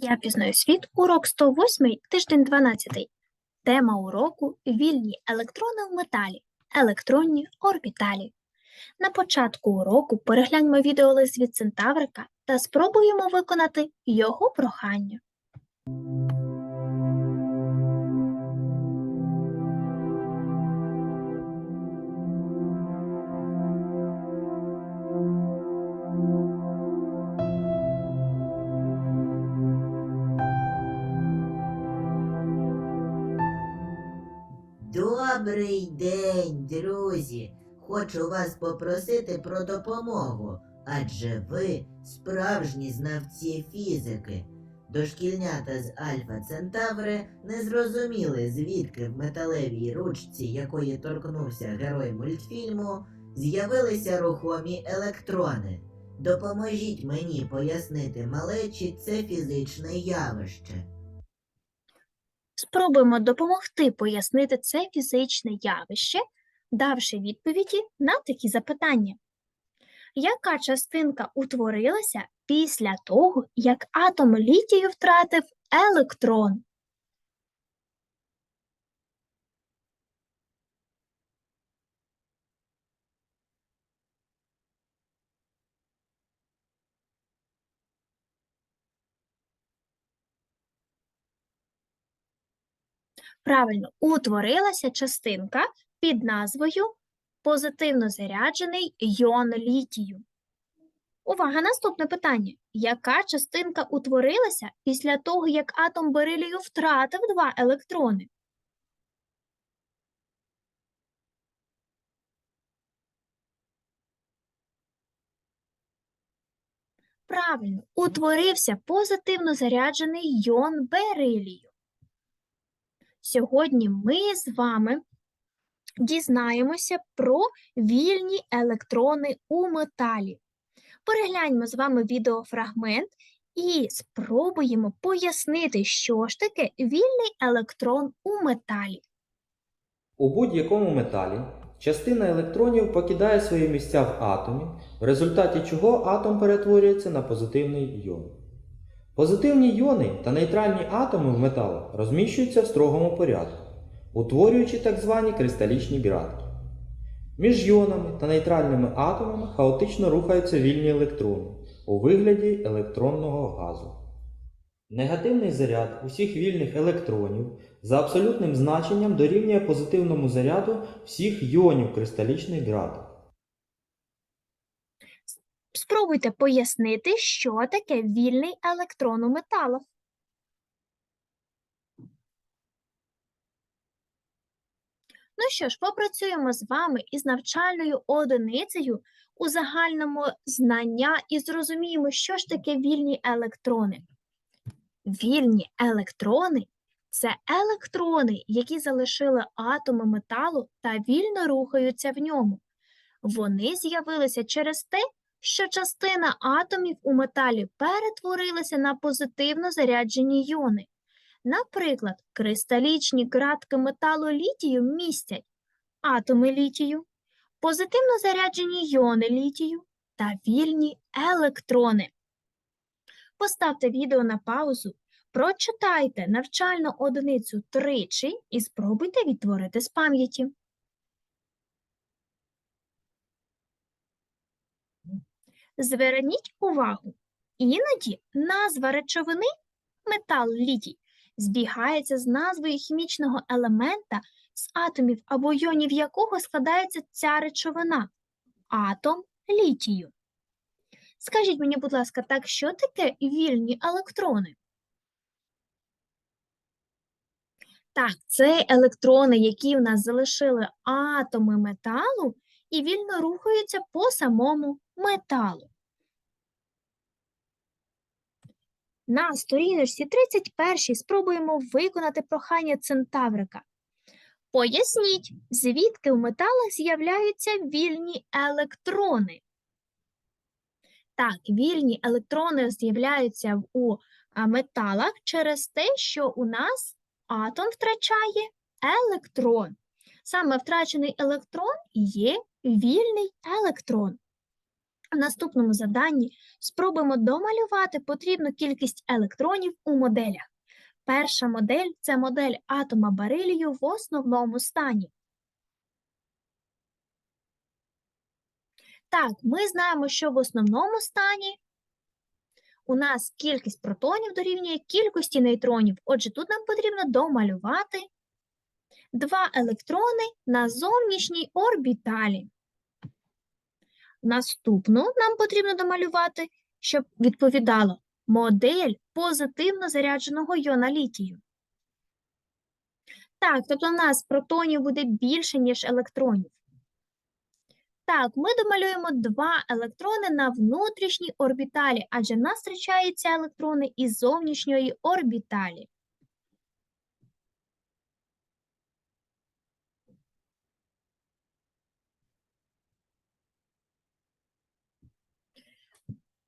Я пізнаю світ, урок 108, тиждень 12. Тема уроку вільні електрони в металі, електронні орбіталі. На початку уроку перегляньмо відеолист від Центаврика та спробуємо виконати його прохання. Добрий день, друзі! Хочу вас попросити про допомогу, адже ви справжні знавці фізики. Дошкільнята з Альфа Центаври не зрозуміли, звідки в металевій ручці, якої торкнувся герой мультфільму, з'явилися рухомі електрони. Допоможіть мені пояснити малечі це фізичне явище. Спробуємо допомогти пояснити це фізичне явище, давши відповіді на такі запитання. Яка частинка утворилася після того, як атом літію втратив електрон? Правильно, утворилася частинка під назвою позитивно заряджений йон літію. Увага, наступне питання. Яка частинка утворилася після того, як атом берилію втратив два електрони? Правильно, утворився позитивно заряджений йон берилію. Сьогодні ми з вами дізнаємося про вільні електрони у металі. Перегляньмо з вами відеофрагмент і спробуємо пояснити, що ж таке вільний електрон у металі. У будь-якому металі частина електронів покидає свої місця в атомі, в результаті чого атом перетворюється на позитивний йон. Позитивні йони та нейтральні атоми в металу розміщуються в строгому порядку, утворюючи так звані кристалічні градки. Між йонами та нейтральними атомами хаотично рухаються вільні електрони у вигляді електронного газу. Негативний заряд усіх вільних електронів за абсолютним значенням дорівнює позитивному заряду всіх йонів кристалічних градок. Спробуйте пояснити, що таке вільний електрон у металах. Ну що ж, попрацюємо з вами із навчальною одиницею у загальному знання і зрозуміємо, що ж таке вільні електрони. Вільні електрони це електрони, які залишили атоми металу та вільно рухаються в ньому. Вони з'явилися через те, що частина атомів у металі перетворилася на позитивно заряджені йони. Наприклад, кристалічні ґратки металу літію містять атоми літію, позитивно заряджені йони літію та вільні електрони. Поставте відео на паузу, прочитайте навчальну одиницю тричі і спробуйте відтворити з пам'яті. Зверніть увагу, іноді назва речовини метал літій збігається з назвою хімічного елемента, з атомів або йонів якого складається ця речовина атом літію. Скажіть мені, будь ласка, так що таке вільні електрони? Так, це електрони, які у нас залишили атоми металу і вільно рухаються по самому металу. На сторіночці 31 спробуємо виконати прохання центаврика. Поясніть, звідки в металах з'являються вільні електрони. Так, вільні електрони з'являються у металах через те, що у нас атом втрачає електрон. Саме втрачений електрон є вільний електрон. В наступному завданні спробуємо домалювати потрібну кількість електронів у моделях. Перша модель це модель атома берилію в основному стані. Так, ми знаємо, що в основному стані у нас кількість протонів дорівнює кількості нейтронів. Отже, тут нам потрібно домалювати два електрони на зовнішній орбіталі. Наступну нам потрібно домалювати, щоб відповідало модель позитивно зарядженого йона літію. Так, тобто в нас протонів буде більше, ніж електронів. Так, ми домалюємо два електрони на внутрішній орбіталі, адже нас зустрічаються електрони із зовнішньої орбіталі.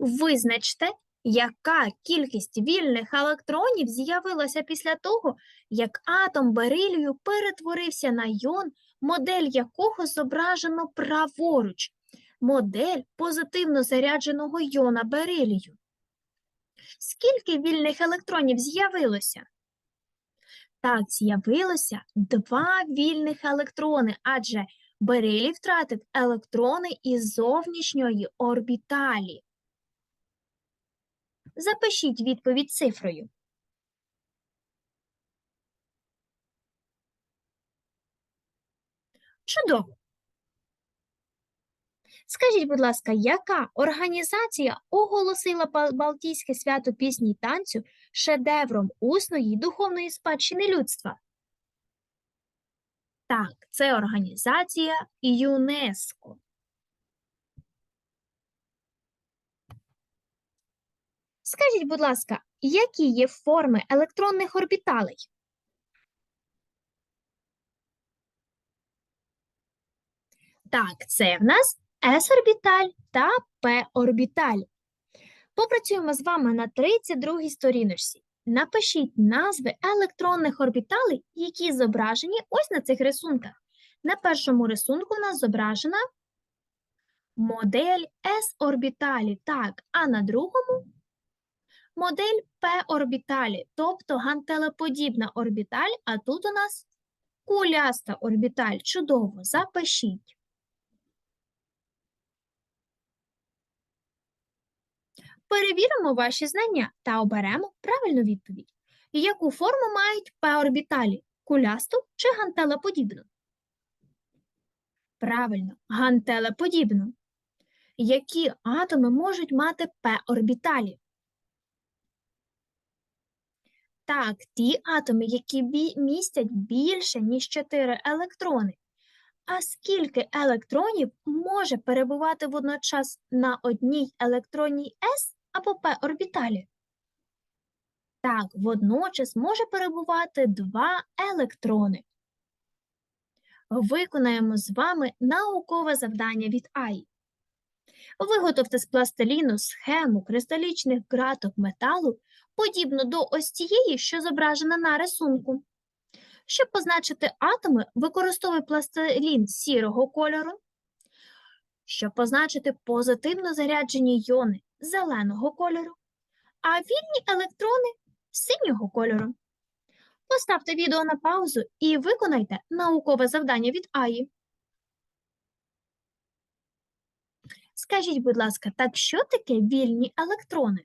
Визначте, яка кількість вільних електронів з'явилася після того, як атом берилію перетворився на йон, модель якого зображено праворуч, модель позитивно зарядженого йона берилію. Скільки вільних електронів з'явилося? Так, з'явилося два вільних електрони, адже берилій втратив електрони із зовнішньої орбіталі. Запишіть відповідь цифрою. Чудово. Скажіть, будь ласка, яка організація оголосила Балтійське свято пісні й танцю шедевром усної духовної спадщини людства? Так, це організація ЮНЕСКО. Скажіть, будь ласка, які є форми електронних орбіталей? Так, це в нас s-орбіталь та p-орбіталь. Попрацюємо з вами на 32-й сторіночці. Напишіть назви електронних орбіталей, які зображені ось на цих рисунках. На першому рисунку у нас зображена модель s-орбіталі, так, а на другому модель p-орбіталі, тобто гантелеподібна орбіталь, а тут у нас куляста орбіталь. Чудово, запишіть. Перевіримо ваші знання та оберемо правильну відповідь. Яку форму мають p-орбіталі? Кулясту чи гантелеподібну? Правильно, гантелеподібну. Які атоми можуть мати p-орбіталі? Так, ті атоми, які містять більше, ніж 4 електрони. А скільки електронів може перебувати водночас на одній електронній s або p орбіталі? Так, водночас може перебувати два електрони. Виконаємо з вами наукове завдання від АІ. Виготовте з пластиліну схему кристалічних ґраток металу, подібну до ось цієї, що зображена на рисунку. Щоб позначити атоми, використовуй пластилін сірого кольору. Щоб позначити позитивно заряджені йони зеленого кольору, а вільні електрони синього кольору. Поставте відео на паузу і виконайте наукове завдання від АІ. Скажіть, будь ласка, так що таке вільні електрони?